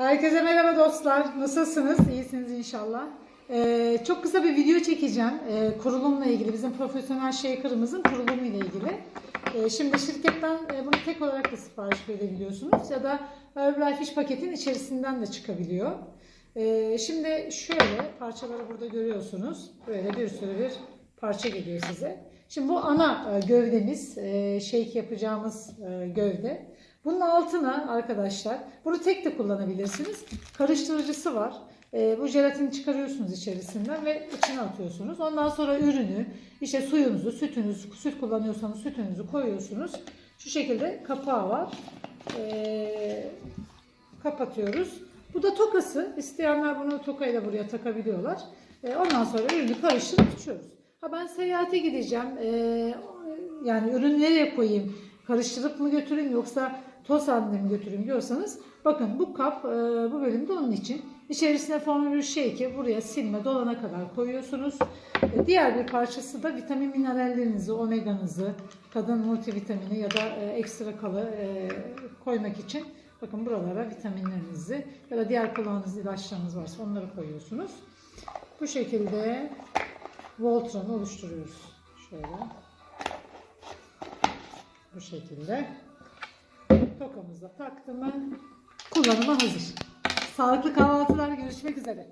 Herkese merhaba dostlar. Nasılsınız? İyisiniz inşallah. Ee, çok kısa bir video çekeceğim. Ee, kurulumla ilgili, bizim profesyonel shaker'ımızın kurulumu ile ilgili. Ee, şimdi şirketten e, bunu tek olarak da sipariş verebiliyorsunuz ya da Herbalife iş paketin içerisinden de çıkabiliyor. Ee, şimdi şöyle parçaları burada görüyorsunuz. Böyle bir sürü bir parça geliyor size. Şimdi bu ana e, gövdemiz, e, shake yapacağımız gövde. Bunun altına arkadaşlar, bunu tek de kullanabilirsiniz. Karıştırıcısı var. E, bu jelatini çıkarıyorsunuz içerisinden ve içine atıyorsunuz. Ondan sonra ürünü, işte suyunuzu, sütünüzü, süt kullanıyorsanız sütünüzü koyuyorsunuz. Şu şekilde kapağı var. E, kapatıyoruz. Bu da tokası. İsteyenler bunu tokayla buraya takabiliyorlar. E, ondan sonra ürünü karıştırıp içiyoruz. Ha ben seyahate gideceğim. E, yani ürünü nereye koyayım? Karıştırıp mı götüreyim yoksa toz halinde mi götüreyim diyorsanız bakın bu kap e, bu bölümde onun için. İçerisine formül shake'i buraya silme dolana kadar koyuyorsunuz. E, diğer bir parçası da vitamin minerallerinizi, omeganızı, kadın multivitamini ya da e, ekstra kalı e, koymak için bakın buralara vitaminlerinizi ya da diğer kullandığınız ilaçlarınız varsa onları koyuyorsunuz. Bu şekilde Voltron'u oluşturuyoruz. Şöyle. Bu şekilde. Tokamızda taktı mı kullanıma hazır. Sağlıklı kahvaltılar görüşmek üzere.